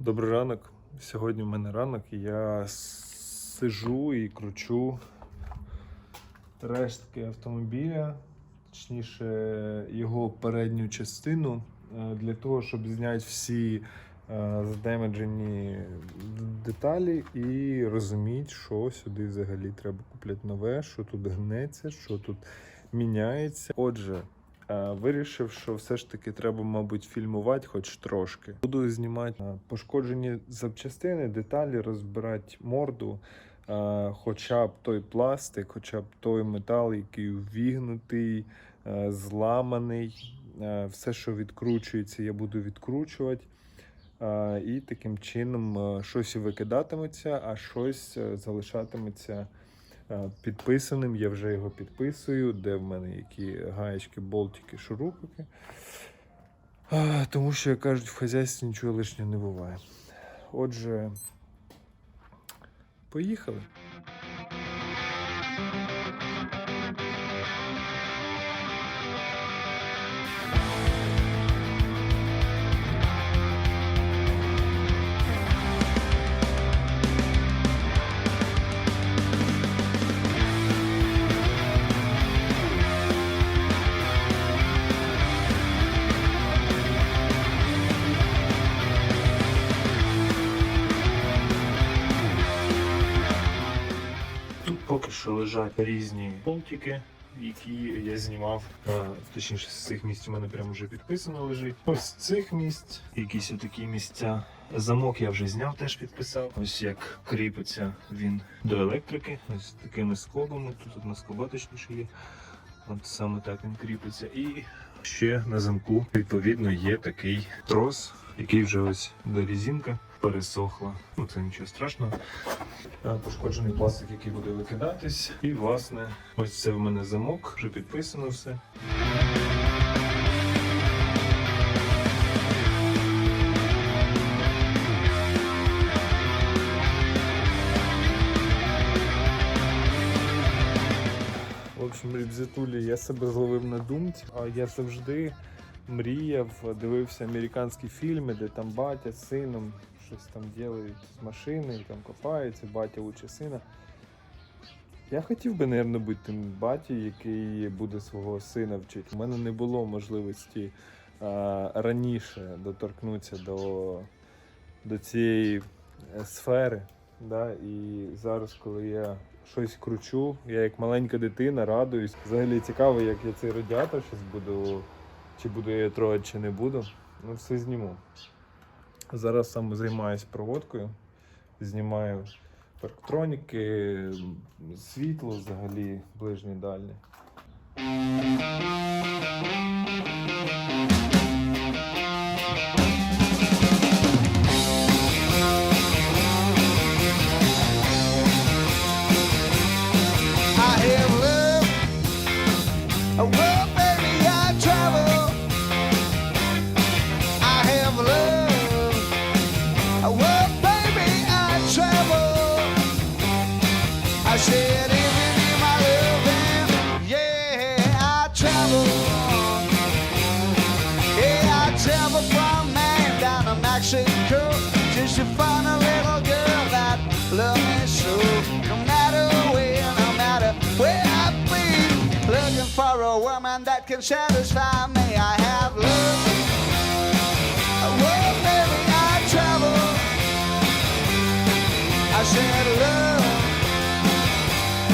Добрий ранок. Сьогодні в мене ранок, і я сижу і кручу рештки автомобіля, точніше, його передню частину, е, для того, щоб зняти всі е, задемеджені деталі і розуміти, що сюди взагалі треба купляти нове, що тут гнеться, що тут міняється. Отже, Вирішив, що все ж таки треба, мабуть, фільмувати хоч трошки. Буду знімати е, пошкоджені запчастини, деталі, розбирати морду, е, хоча б той пластик, хоча б той метал, який увігнутий, е, зламаний. Е, Все, що відкручується, я буду відкручувати. Е, І таким чином е, щось викидатиметься, а щось е, залишатиметься е, підписаним. Я вже його підписую, де в мене які гаєчки, болтики, шурупики. Тому що, як кажуть, в хазяйстві нічого лишнього не буває. Отже, поїхали. Що лежать різні болтики, які я знімав. Точніше, з цих місць у мене прямо вже підписано лежить. Ось з цих місць, якісь отакі місця. Замок я вже зняв, теж підписав. Ось як кріпиться він до електрики. Ось такими скобами. Тут одна скоба точніше є. От саме так він кріпиться. І ще на замку, відповідно, є такий трос, який вже ось до резинка пересохла. Ну це нічого страшного. Пошкоджений пластик, який буде викидатись. І, власне, ось це в мене замок, вже підписано все. В общем, ребзятулі, я себе зловив на думці, а я завжди мріяв, дивився американські фільми, де там батя з сином щось там ділають з машини, там копаються, батя уче сина. Я хотів би, мабуть, бути тим баті, який буде свого сина вчити. У мене не було можливості а, раніше доторкнутися до, до цієї е, сфери. Да? І зараз, коли я щось кручу, я як маленька дитина радуюсь. Взагалі цікаво, як я цей радіатор зараз буду, чи буду я трогати, чи не буду. Ну, все зніму. Зараз саме займаюся проводкою, знімаю парктроніки, світло взагалі ближнє дальнє. for a woman that can satisfy me. I have love. Well, baby, I travel. I said love.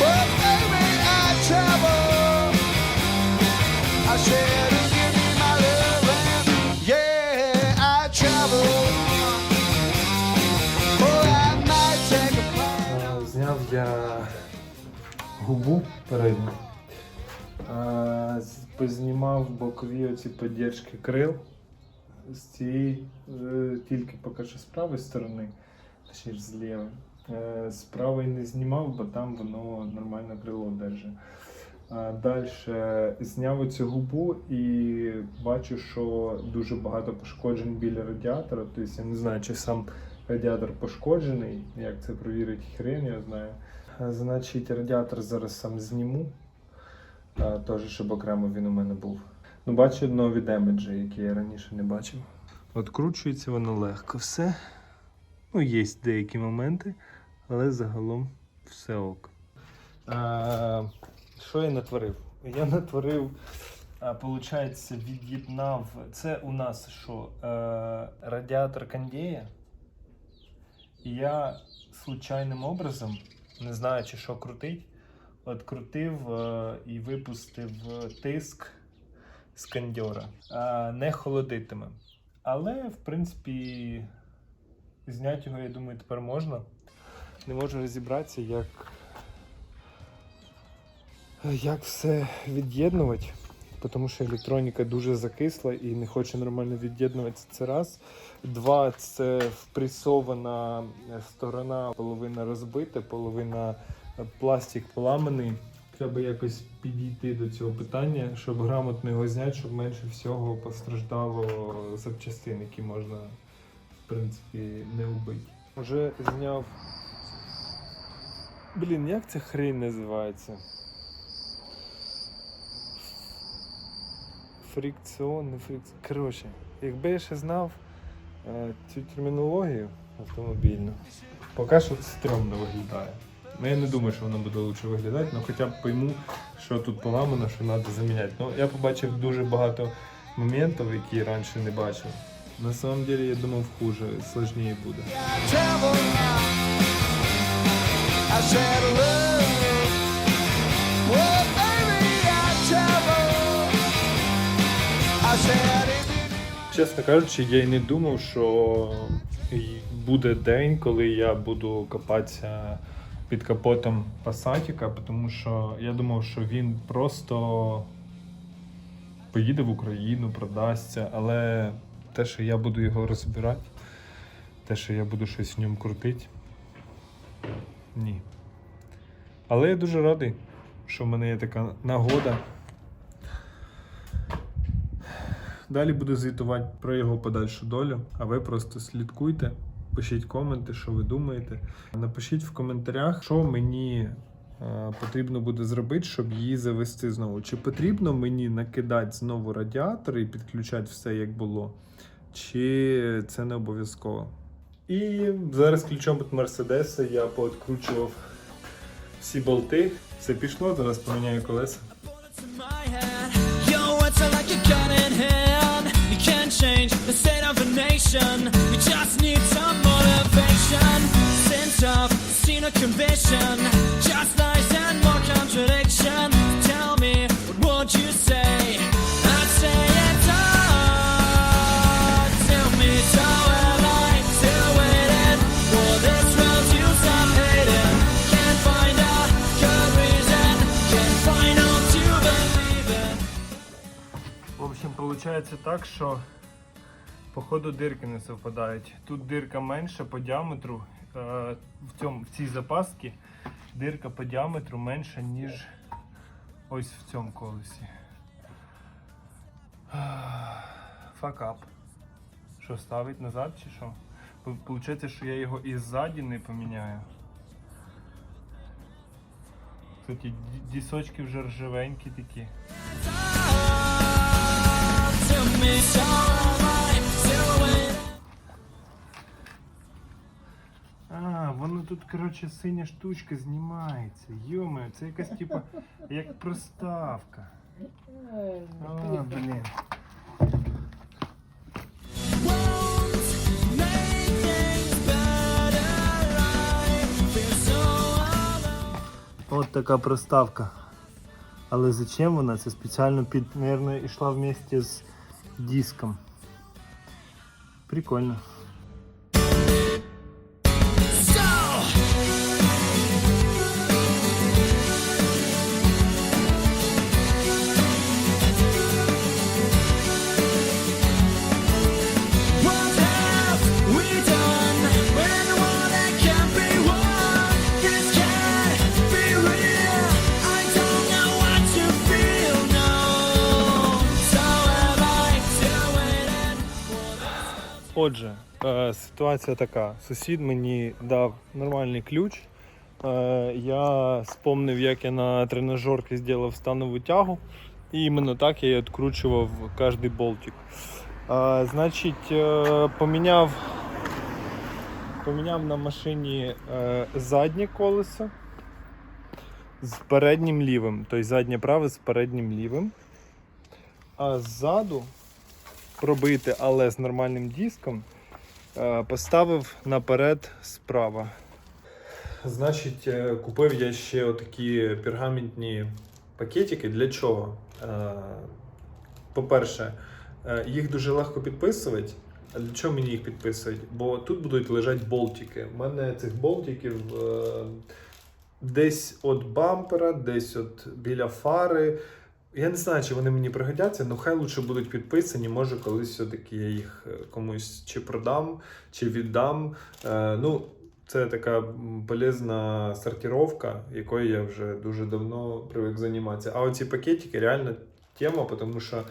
Well, baby, I travel. I said, give me my loving. Yeah, I travel. Oh, I might take a flight. Е, Зняв я губу передню. Е, Познімав бокові оці поддержки крил з цієї, е, тільки поки що з правої сторони, точніше з лівої. Е, З правої не знімав, бо там воно нормально крило держить. Далі зняв оцю губу і бачу, що дуже багато пошкоджень біля радіатора. Тобто я не знаю, чи сам радіатор пошкоджений, як це провірить хрен, я знаю. Е, Значить, радіатор зараз сам зніму. Теж, щоб окремо він у мене був. Ну, бачу нові демеджі, які я раніше не бачив. Откручується воно легко все. Ну, є деякі моменти, але загалом все ок. А, що я натворив? Я натворив, а, получається, від'єднав. Це у нас що? Е, радіатор кондея. І я случайним образом, не знаючи, що крутить, открутив е, і випустив тиск з кондьора. Е, не холодитиме. Але, в принципі, зняти його, я думаю, тепер можна. Не можу розібратися, як, як все від'єднувати, тому що електроніка дуже закисла і не хоче нормально від'єднуватися. Це раз. Два це впресована сторона, половина розбита, половина пластик поламаний. Треба якось підійти до цього питання, щоб грамотно його зняти, щоб менше всього постраждало запчастин, які можна, в принципі, не вбити. Вже зняв. Блін, як ця хрень називається? Фрикціон, не фрикціон. Коротше, якби я ще знав е, цю термінологію автомобільну, поки що це стрьомно виглядає. Ну, я не думаю, що воно буде лучше виглядати, але хоча б пойму, що тут поламано, що треба заміняти. Ну, я побачив дуже багато моментів, які раніше не бачив. На самом деле, я думав, хуже, сложніше буде. Чесно кажучи, я й не думав, що буде день, коли я буду копатися під капотом Пасатіка, тому що я думав, що він просто поїде в Україну, продасться, але те, що я буду його розбирати, те, що я буду щось в ньому крутити, ні. Але я дуже радий, що в мене є така нагода. Далі буду звітувати про його подальшу долю, а ви просто слідкуйте, пишіть коменти, що ви думаєте. Напишіть в коментарях, що мені е, потрібно буде зробити, щоб її завести знову. Чи потрібно мені накидати знову радіатор і підключати все як було, чи це не обов'язково. І зараз ключом від Мерседеса я пооткручував всі болти. Все пішло, зараз поміняю колеса. bullets in my head. В общем, получается так, що походу дирки не совпадають. Тут дирка менша по діаметру. Е, В, цьому, в цій запасці дирка по діаметру менша, ніж ось в цьому колесі. Факап. Що, ставить назад чи що? Получається, що я його і ззаді не поміняю. Кстати, дісочки вже ржавенькі такі. Тут, коротше, синя штучка знімається. Йоме, це якась типа як проставка. А, блін. От така проставка. Але зачем вона? Це спеціально під, мабуть, йшла вместе з диском. Прикольно. Отже, е, ситуація така. Сусід мені дав нормальний ключ. Е, я спомнив, як я на тренажерці зробив станову тягу. І іменно так я відкручував кожний болтик. Е, значить, поміняв поміняв на машині заднє колесо з переднім лівим. Тобто заднє праве з переднім лівим. А ззаду пробити, але з нормальним диском, е, поставив наперед справа. Значить, е, купив я ще отакі пергаментні пакетики. Для чого? Е, По-перше, їх дуже легко підписувати. А для чого мені їх підписують? Бо тут будуть лежати болтики. У мене цих болтиків десь від бампера, десь от біля фари. Я не знаю, чи вони мені пригодяться, але хай лучше будуть підписані. Може, колись все-таки я їх е, комусь чи продам, чи віддам. Е, ну, це така полезна сортировка, якою я вже дуже давно привик займатися. А оці пакетики реально тема, тому що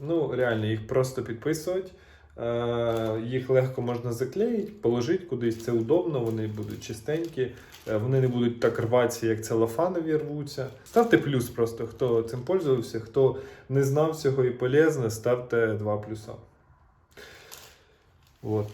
ну, реально їх просто підписувати. Е, Їх легко можна заклеїти, положити кудись, це удобно, вони будуть чистенькі, е, вони не будуть так рватися, як целофанові рвуться. Ставте плюс просто, хто цим пользувався, хто не знав цього і полезне, ставте два плюса. От.